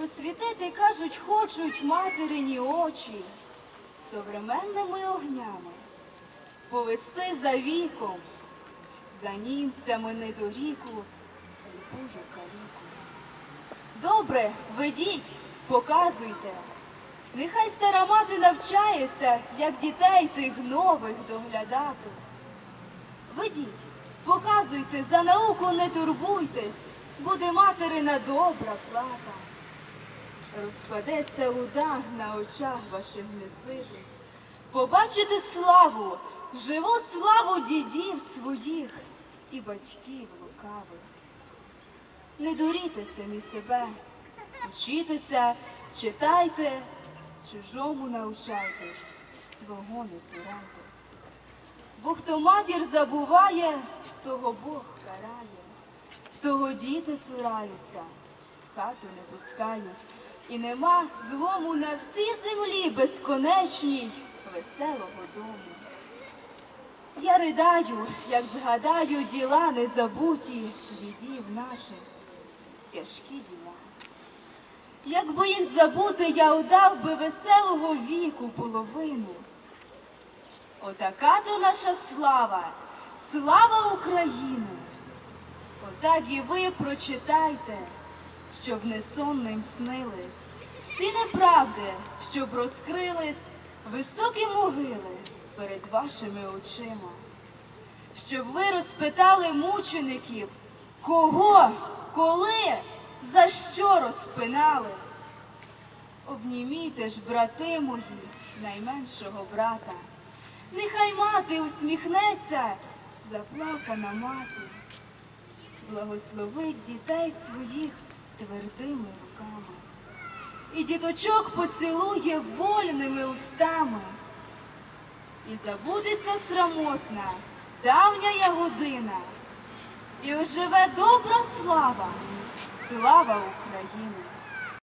Просвітити, кажуть, хочуть материні очі современними огнями, повести за віком, за німцями недоріку, сліпую каліку. Добре, ведіть, показуйте. Нехай стара мати навчається, як дітей тих нових доглядати. Ведіть, показуйте, за науку не турбуйтесь, буде материна добра плата. Розпадеться луда на очах ваших неситих. Побачите славу, живу славу дідів своїх і батьків лукавих. Не дуріте самі себе, учітеся, читайте, чужому научайтесь, свого не цурайтесь. Бо хто матір забуває, того Бог карає, того діти цураються, хату не пускають, і нема злому на всій землі безконечній веселого дому. Я ридаю, як згадаю діла незабуті дідів наших, тяжкі діла. Якби їх забути, я удав би веселого віку половину. Отака то наша слава, слава України. Отак і ви прочитайте, щоб не сонним снились, всі неправди, щоб розкрились високі могили перед вашими очима, щоб ви розпитали мучеників, кого, коли, за що розпинали. Обнімійте ж, брати мої, найменшого брата. Нехай мати усміхнеться, заплакана мати, благословить дітей своїх твердими руками. І діточок поцілує вольними устами. І забудеться срамотна, давня година, і оживе добра слава, слава України.